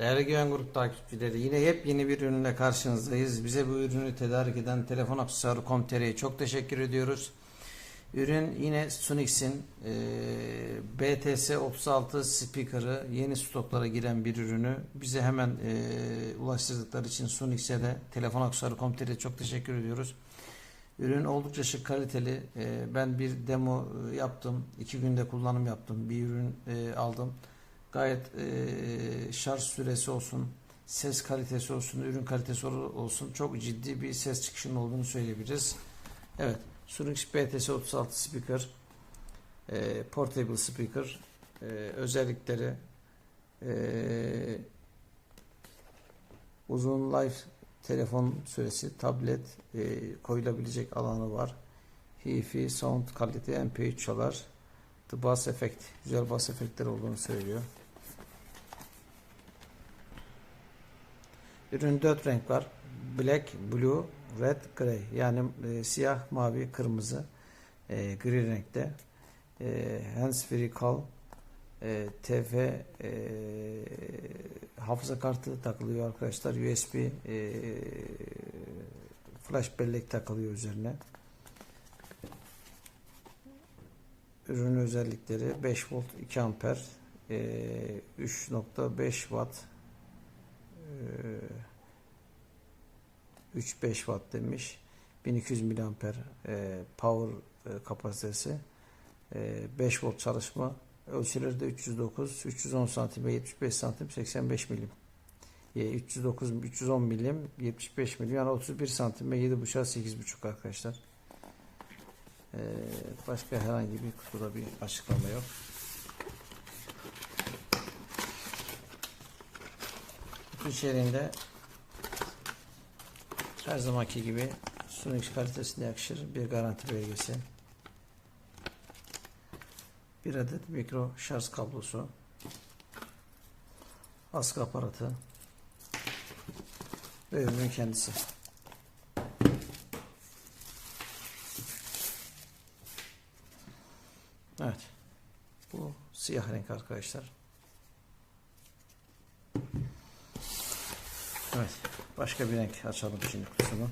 Değerli Güven Grup takipçileri yine yepyeni bir ürünle karşınızdayız. Bize bu ürünü tedarik eden telefon aksesuarı Com.tr'ye çok teşekkür ediyoruz. Ürün yine Sunix'in e, BTS 36 speaker'ı yeni stoklara giren bir ürünü bize hemen e, ulaştırdıkları için Sunix'e de telefon aksesuarı Com.tr'ye çok teşekkür ediyoruz. Ürün oldukça şık kaliteli. E, ben bir demo e, yaptım. iki günde kullanım yaptım. Bir ürün e, aldım. Gayet e, şarj süresi olsun, ses kalitesi olsun, ürün kalitesi ol- olsun çok ciddi bir ses çıkışının olduğunu söyleyebiliriz. Evet, Sunix BTS 36 speaker, e, portable speaker, e, özellikleri e, uzun life telefon süresi, tablet e, koyulabilecek alanı var. Hi-Fi, sound kalite, MP3 çalar. The Bass Effect. Güzel bass efektleri olduğunu söylüyor. Ürün 4 renk var. Black, Blue, Red, Grey. Yani e, siyah, mavi, kırmızı, e, gri renkte. E, hands free call, e, TF e, hafıza kartı takılıyor arkadaşlar. USB e, flash bellek takılıyor üzerine. Ürün özellikleri 5 volt 2 amper e, 3.5 watt 3-5 watt demiş. 1200 miliamper e, power e, kapasitesi. E, 5 volt çalışma ölçüleri de 309 310 santim ve 75 santim 85 milim. E, 309 310 milim 75 milim yani 31 santim ve 7.5 8.5 arkadaşlar. Ee, başka herhangi bir kutuda bir açıklama yok. Kutu içeriğinde her zamanki gibi Sunix kalitesine yakışır bir garanti belgesi. Bir adet mikro şarj kablosu. Askı aparatı ve ürünün kendisi. Evet. Bu siyah renk arkadaşlar. Evet. Başka bir renk açalım şimdi kutusunu.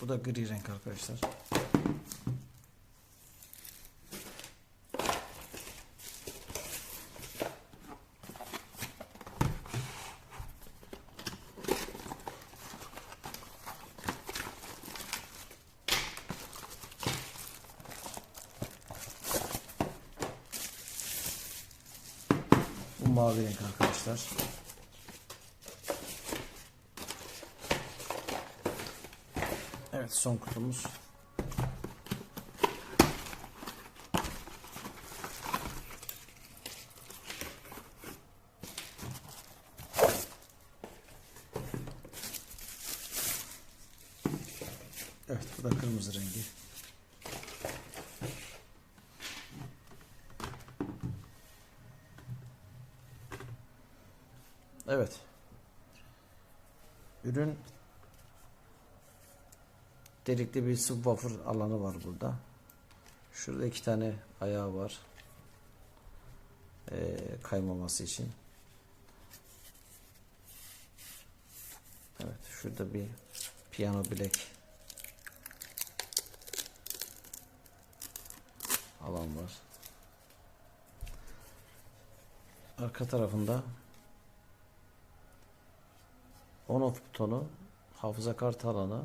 Bu da gri renk arkadaşlar. Bu mavi renk arkadaşlar. Evet son kutumuz. Evet bu da kırmızı rengi. Evet. Ürün delikli bir subwoofer alanı var burada. Şurada iki tane ayağı var. Ee, kaymaması için. Evet, şurada bir piyano bilek alan var. Arka tarafında on off butonu, hafıza kartı alanı,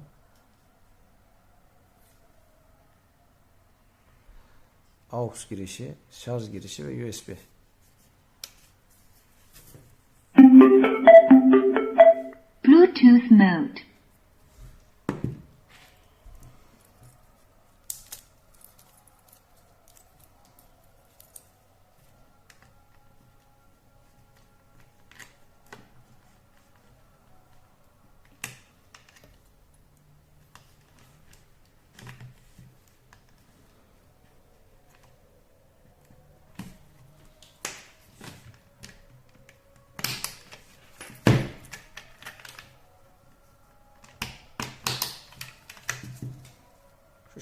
aux girişi, şarj girişi ve USB.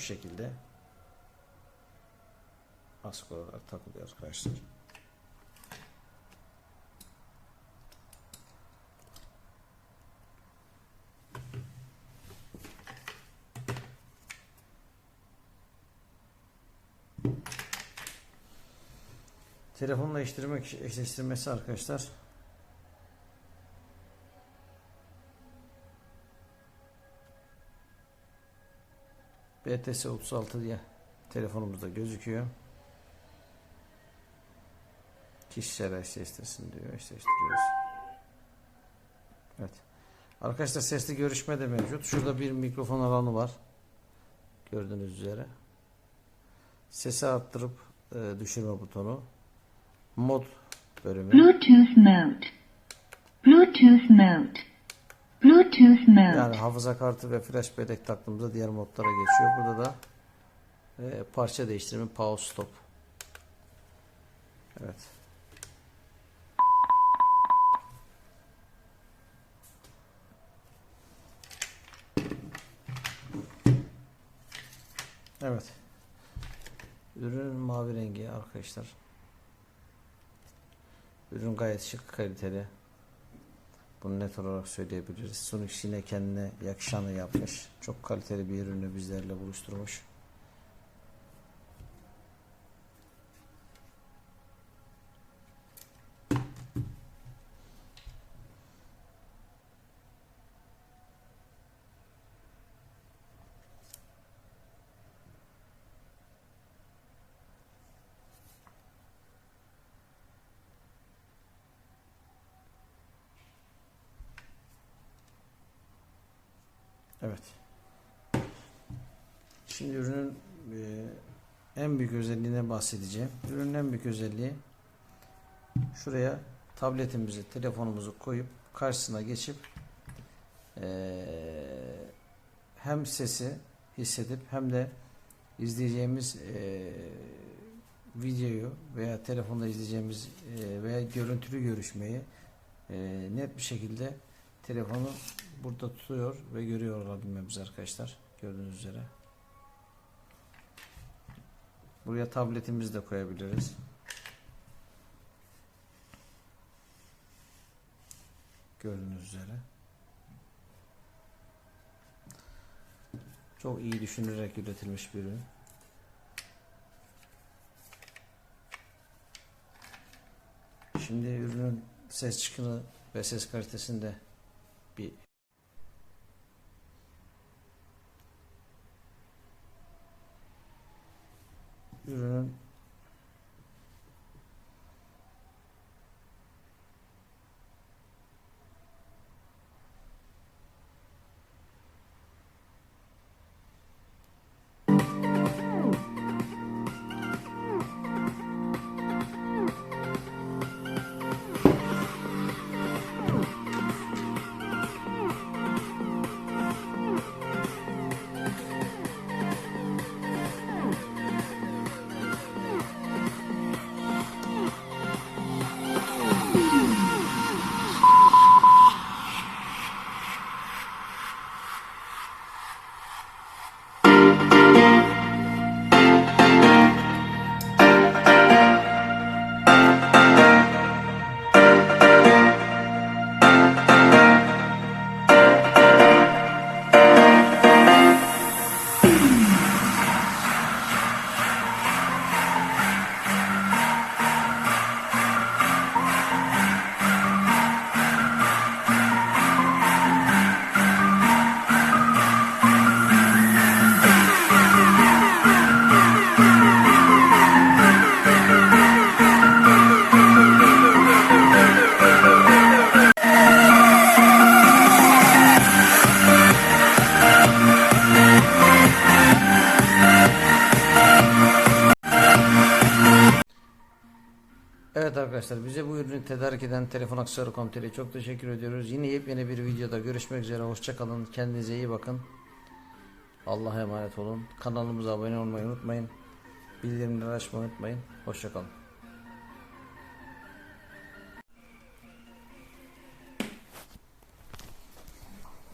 Şekilde askı olarak takılıyor arkadaşlar. Telefonla eşleştirmek eşleştirmesi arkadaşlar. BTS 36 diye telefonumuzda gözüküyor. Kişisel eşleştirsin diyor. Eşleştiriyoruz. Evet. Arkadaşlar sesli görüşme de mevcut. Şurada bir mikrofon alanı var. Gördüğünüz üzere. Sesi arttırıp e, düşürme butonu. Mod bölümü. Bluetooth mode. Bluetooth mode. Bluetooth mode. Yani hafıza kartı ve flash bellek taktığımızda diğer modlara geçiyor. Burada da e, parça değiştirme pause stop. Evet. Evet. Ürün mavi rengi arkadaşlar. Ürün gayet şık kaliteli. Bunu net olarak söyleyebiliriz. Sunix yine kendine yakışanı yapmış. Çok kaliteli bir ürünü bizlerle buluşturmuş. Evet. Şimdi ürünün e, en büyük özelliğine bahsedeceğim. Ürünün en büyük özelliği şuraya tabletimizi, telefonumuzu koyup karşısına geçip e, hem sesi hissedip hem de izleyeceğimiz e, videoyu veya telefonda izleyeceğimiz veya görüntülü görüşmeyi net bir şekilde telefonu burada tutuyor ve görüyor olabilmemiz arkadaşlar. Gördüğünüz üzere. Buraya tabletimizi de koyabiliriz. Gördüğünüz üzere. Çok iyi düşünülerek üretilmiş bir ürün. Şimdi ürünün ses çıkını ve ses kalitesinde bir ürünün Evet tedarik eden Telefon Aksesuarı.com.tr'ye çok teşekkür ediyoruz. Yine yepyeni bir videoda görüşmek üzere. Hoşçakalın. Kendinize iyi bakın. Allah'a emanet olun. Kanalımıza abone olmayı unutmayın. Bildirimleri açmayı unutmayın. Hoşçakalın.